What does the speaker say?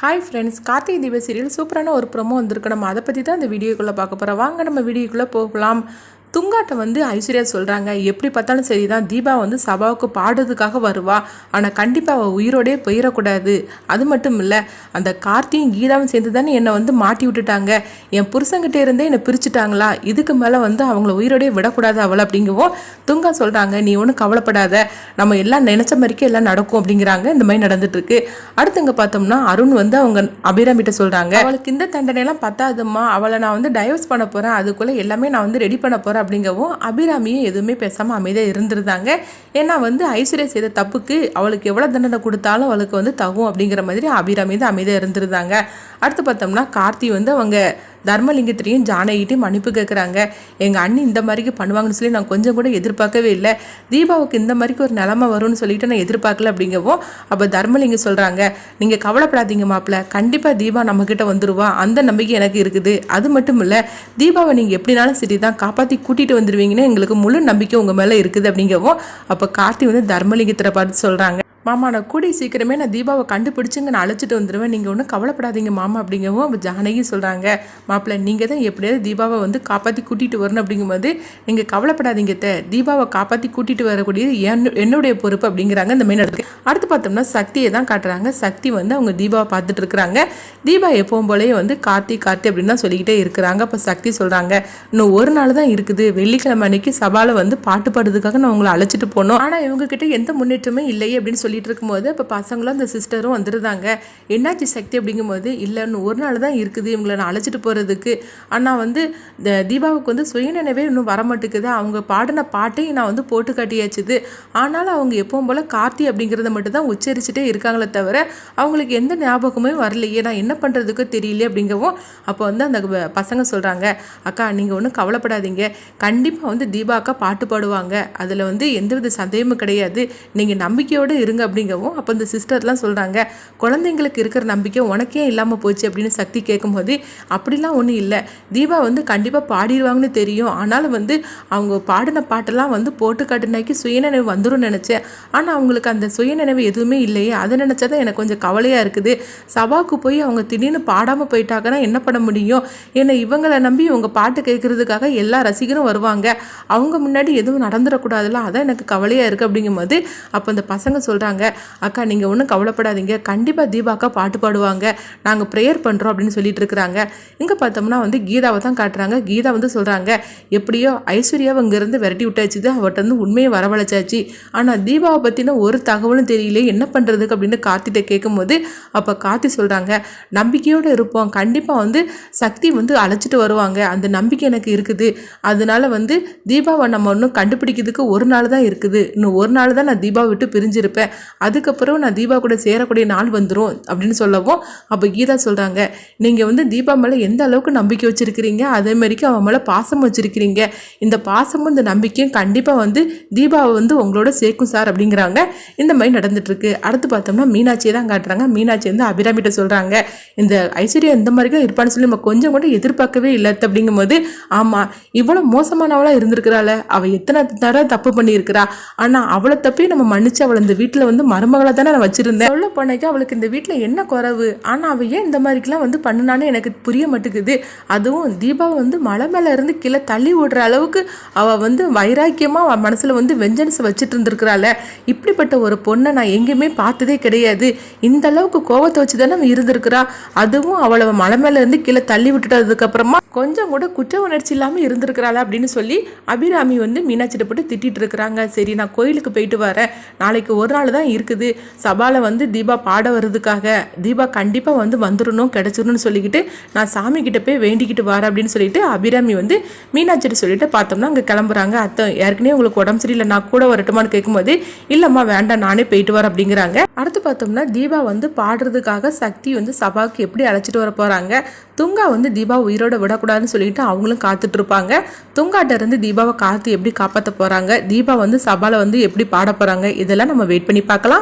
Hi friends Karthigai தீப serial சூப்பரான ஒரு ப்ரொமோ வந்திருக்கு. நம்ம அதை பற்றி தான் இந்த வீடியோக்குள்ளே பார்க்க போகிறோம் வாங்க நம்ம வீடியோக்குள்ளே போகலாம். துங்காட்ட வந்து ஐஸ்வர்யா சொல்கிறாங்க எப்படி பார்த்தாலும் சரி தான் தீபா வந்து சபாவுக்கு பாடுறதுக்காக வருவா. ஆனால் கண்டிப்பாக அவள் உயிரோடே போயிடக்கூடாது. அது மட்டும் இல்லை அந்த கார்த்தியும் கீதாவும் சேர்ந்து தானே என்னை வந்து மாட்டி விட்டுட்டாங்க. என் புருஷங்கிட்டே இருந்தே என்னை பிரிச்சுட்டாங்களா? இதுக்கு மேலே வந்து அவங்கள உயிரோடே விடக்கூடாது அவளை. அப்படிங்கவும் துங்கா சொல்கிறாங்க நீ ஒன்றும் கவலைப்படாத. நம்ம எல்லாம் நினச்ச மாதிரிக்கே எல்லாம் நடக்கும். அப்படிங்கிறாங்க. இந்த மாதிரி நடந்துட்டுருக்கு. அடுத்தங்க அடுத்து பார்த்தோம்னா அருண் வந்து அவங்க அபிராமிட்ட சொல்கிறாங்க அவளுக்கு இந்த தண்டனையெல்லாம் பத்தாதும்மா. அவளை நான் வந்து டைவர்ஸ் பண்ண போகிறேன் அதுக்குள்ளே எல்லாமே நான் வந்து ரெடி பண்ண போகிறேன் அப்படிங்கவும் அபிராமியும் எதுவுமே பேசாமல் அமைதியாக இருந்திருந்தாங்க. ஏன்னா வந்து ஐஸ்வர்யா செய்த தப்புக்கு அவளுக்கு எவ்வளோ தண்டனை கொடுத்தாலும் அவளுக்கு வந்து தகும் அப்படிங்கிற மாதிரி அபிராமி தான் அமைதியாக இருந்திருந்தாங்க. அடுத்து பார்த்தோம்னா கார்த்தி வந்து அவங்க தர்மலிங்கத்திலையும் ஜானகிட்டையும் மன்னிப்பு கேட்குறாங்க எங்கள் அண்ணி இந்த மாதிரிக்கு பண்ணுவாங்கன்னு சொல்லி நான் கொஞ்சம் கூட எதிர்பார்க்கவே இல்லை. தீபாவுக்கு இந்த மாதிரிக்கு ஒரு நிலமை வரும்னு சொல்லிட்டு நான் எதிர்பார்க்கல அப்படிங்கவும் அப்போ தர்மலிங்கம் சொல்கிறாங்க நீங்கள் கவலைப்படாதீங்க மாப்பிள்ள கண்டிப்பாக தீபா நம்மக்கிட்ட வந்துடுவா அந்த நம்பிக்கை எனக்கு இருக்குது. அது மட்டும் இல்லை தீபாவை நீங்கள் எப்படினாலும் சரி தான் காப்பாற்றி கூட்டிகிட்டு வந்துடுவீங்கன்னு எங்களுக்கு முழு நம்பிக்கை உங்கள் மேலே இருக்குது அப்படிங்கவும் அப்போ கார்த்தி வந்து தர்மலிங்கத்தை பார்த்து சொல்கிறாங்க மாமா நான் கூடி சீக்கிரமே நான் தீபாவை கண்டுபிடிச்சுங்க நான் அழைச்சிட்டு வந்துடுவேன் நீங்கள் ஒன்றும் கவலைப்படாதீங்க மாமா அப்படிங்கவும் அப்போ ஜானகி சொல்கிறாங்க மாப்பிள்ளை நீங்கள் தான் எப்படியாவது தீபாவை வந்து காப்பாற்றி கூட்டிகிட்டு வரணும் அப்படிங்கும்போது நீங்கள் கவலைப்படாதீங்க தே. தீபாவை காப்பாற்றி கூட்டிகிட்டு வரக்கூடியது என் என்னுடைய பொறுப்பு அப்படிங்கிறாங்க இந்த மெயின் இடத்துக்கு அடுத்து பார்த்தோம்னா சக்தியை தான் காட்டுறாங்க. சக்தி வந்து அவங்க தீபாவை பார்த்துட்டு இருக்கிறாங்க. தீபா எப்பவும் போலயே வந்து கார்த்தி கார்த்தி அப்படின்னு தான் சொல்லிக்கிட்டே இருக்கிறாங்க. அப்போ சக்தி சொல்கிறாங்க இன்னும் ஒரு நாள் தான் இருக்குது. வெள்ளிக்கிழமை அன்னைக்கு சபாவில் வந்து பாட்டு பாடுறதுக்காக நான் உங்களை அழைச்சிட்டு போனோம். ஆனால் இவங்ககிட்ட எந்த முன்னேற்றமே இல்லையே அப்படின்னு சொல்லிட்டு இருக்கும்போது இப்போ பசங்களும் அந்த சிஸ்டரும் வந்துருந்தாங்க. என்னாச்சு சக்தி? அப்படிங்கும்போது இல்லைன்னு ஒரு நாள் தான் இருக்குது. இவங்களை நான் அழைச்சிட்டு போகிறதுக்கு ஆனால் வந்து இந்த தீபாவுக்கு வந்து சுயநினைவே இன்னும் வர மாட்டேங்குது அவங்க பாடின பாட்டையும் நான் வந்து போட்டு காட்டியாச்சுது. ஆனாலும் அவங்க எப்பவும் போல் கார்த்தி அப்படிங்கிறத மட்டும் தான் உச்சரிச்சுட்டே இருக்காங்களே தவிர அவங்களுக்கு எந்த ஞாபகமே வரலையே. நான் என்ன பண்ணுறதுக்கோ தெரியல அப்படிங்கவும் அப்போ வந்து அந்த ப- பசங்க சொல்கிறாங்க அக்கா நீங்கள் ஒன்றும் கவலைப்படாதீங்க. கண்டிப்பாக வந்து தீபா அக்கா பாட்டு பாடுவாங்க. அதில் வந்து எந்தவித சந்தேகமும் கிடையாது. நீங்கள் நம்பிக்கையோடு இருங்க. அப்படிங்கவும் அப்போ இந்த சிஸ்டர்லாம் சொல்கிறாங்க குழந்தைங்களுக்கு இருக்கிற நம்பிக்கை உனக்கே இல்லாமல் போச்சு அப்படின்னு சக்தி கேட்கும்போது அப்படிலாம் ஒன்றும் இல்லை. தீபா வந்து கண்டிப்பாக பாடிடுவாங்கன்னு தெரியும். ஆனாலும் வந்து அவங்க பாடின பாட்டெல்லாம் வந்து போட்டு காட்டுனாக்கி சுயநினைவு வந்துடும் நினச்சேன். ஆனால் அவங்களுக்கு அந்த சுயநினைவு எதுவுமே இல்லையே. அதை நினச்சா தான் எனக்கு கொஞ்சம் கவலையாக இருக்குது. சபாவுக்கு போய் அவங்க திடீர்னு பாடாமல் போயிட்டாங்கன்னா என்ன பண்ண முடியும்? ஏன்னா இவங்களை நம்பி இவங்க பாட்டு கேட்கறதுக்காக எல்லா ரசிகரும் வருவாங்க. அவங்க முன்னாடி எதுவும் நடந்துடக்கூடாதுல அதான் எனக்கு கவலையாக இருக்குது அப்படிங்கும்போது அப்போ அந்த பசங்க சொல்கிறாங்க அக்கா நீங்கள் ஒன்றும் கவலைப்படாதீங்க. கண்டிப்பாக தீபாக்கா பாட்டு பாடுவாங்க. நாங்கள் ப்ரேயர் பண்ணுறோம் அப்படின்னு சொல்லிட்டு இருக்கிறாங்க. இங்கே பார்த்தோம்னா வந்து கீதாவை தான் காட்டுறாங்க. கீதா வந்து சொல்கிறாங்க எப்படியோ ஐஸ்வர்யாவை இங்கேருந்து விரட்டி விட்டாச்சுது அவர்கிட்ட வந்து உண்மையை வரவழைச்சாச்சு. ஆனால் தீபாவை பற்றின ஒரு தகவலும் தெரியல என்ன பண்ணுறதுக்கு அப்படின்னு கார்த்திட்ட கேட்கும்போது அப்போ கார்த்தி சொல்கிறாங்க நம்பிக்கையோடு இருப்போம். கண்டிப்பாக வந்து சக்தி வந்து அழைச்சிட்டு வருவாங்க. அந்த நம்பிக்கை எனக்கு இருக்குது. அதனால வந்து தீபாவை நம்ம ஒன்றும் கண்டுபிடிக்கிறதுக்கு ஒரு நாள் தான் இருக்குது. இன்னும் ஒரு நாள் தான் நான் தீபாவை விட்டு பிரிஞ்சிருப்பேன். அதுக்கப்புறம் நான் தீபா கூட சேரக்கூடிய நாள் வந்துடும் அப்படின்னு சொல்லவும் அப்போ கீதா சொல்கிறாங்க நீங்கள் வந்து தீபா மேலே எந்த அளவுக்கு நம்பிக்கை வச்சுருக்கிறீங்க? அதே மாதிரிக்கு அவன் மேலே பாசம் வச்சுருக்கிறீங்க. இந்த பாசமும் இந்த நம்பிக்கையும் கண்டிப்பாக வந்து தீபாவை வந்து உங்களோட சேர்க்கும் சார் அப்படிங்கிறாங்க. இந்த மாதிரி நடந்துட்டுருக்கு. அடுத்து பார்த்தோம்னா மீனாட்சியை தான் காட்டுறாங்க. மீனாட்சி வந்து அபிராமிட்ட சொல்கிறாங்க இந்த ஐஸ்வர்யா இந்த மாதிரி தான் இருப்பான்னு சொல்லி நம்ம கொஞ்சம் கூட எதிர்பார்க்கவே இல்லை அத்தை அப்படிங்கும்போது ஆமாம் இவ்வளோ மோசமானவளாக இருந்திருக்கிறாள். அவள் எத்தனை தடவை தப்பு பண்ணியிருக்கிறா. ஆனால் அவளை தப்பையும் நம்ம மன்னிச்சு அவளை இந்த வீட்டில் வந்து மருமகளை தானே நான் வச்சிருந்தேன். சொல்ல போனக்கு அவளுக்கு இந்த வீட்டில் என்ன குறைவு? ஆனால் அவள் ஏன் இந்த மாதிரிக்கெல்லாம் வந்து பண்ணுனான்னு எனக்கு புரிய மாட்டேங்குது. அதுவும் தீபாவை வந்து மலை மேலே இருந்து கீழே தள்ளி விடுற அளவுக்கு அவள் வந்து வைராக்கியமாக அவள் மனசில் வந்து வெஞ்சன்ஸ் வச்சுட்டு இருந்திருக்கிறாள். இப்படிப்பட்ட ஒரு பொண்ணை நான் எங்கேயுமே பார்த்ததே கிடையாது. இந்த அளவுக்கு கோவத்தை வச்சு தானே அவன் இருந்திருக்கிறா. அதுவும் அவளை மலை மேலே இருந்து கீழே தள்ளி விட்டுட்டதுக்கப்புறமா கொஞ்சம் கூட குற்ற உணர்ச்சி இல்லாமல் இருந்திருக்கிறாளா அப்படின்னு சொல்லி அபிராமி வந்து மீனாட்சிட்ட போட்டு திட்டிட்டு இருக்கிறாங்க. சரி நான் கோயிலுக்கு போயிட்டு வரேன். நாளைக்கு ஒரு நாள் தான் இருக்குது. சபாவில் வந்து தீபா பாட வர்றதுக்காக தீபா கண்டிப்பாக வந்து வந்துடணும் கிடச்சிடணும்னு சொல்லிக்கிட்டு நான் சாமி கிட்ட போய் வேண்டிக்கிட்டு வரேன் அப்படின்னு சொல்லிட்டு அபிராமி வந்து மீனாட்சிட்டு சொல்லிட்டு பார்த்தோம்னா அங்கே கிளம்புறாங்க. அத்தை ஏற்கனவே உங்களுக்கு உடம்பு சரியில்லை நான் கூட வரட்டுமான்னு கேட்கும்போது இல்லைம்மா வேண்டாம் நானே போயிட்டு வரேன் அப்படிங்கிறாங்க. அடுத்து பார்த்தோம்னா தீபா வந்து பாடுறதுக்காக சக்தி வந்து சபாவுக்கு எப்படி அழைச்சிட்டு வர போகிறாங்க துங்கா வந்து தீபா உயிரோட விடக்கூடாதுன்னு சொல்லிட்டு அவங்களும் காத்துட்டு இருப்பாங்க துங்காட்ட இருந்து தீபாவை காத்து எப்படி காப்பாற்ற போகிறாங்க தீபா வந்து சபாவில் வந்து எப்படி பாட போகிறாங்க இதெல்லாம் நம்ம வெயிட் பண்ணி பார்க்கலாம்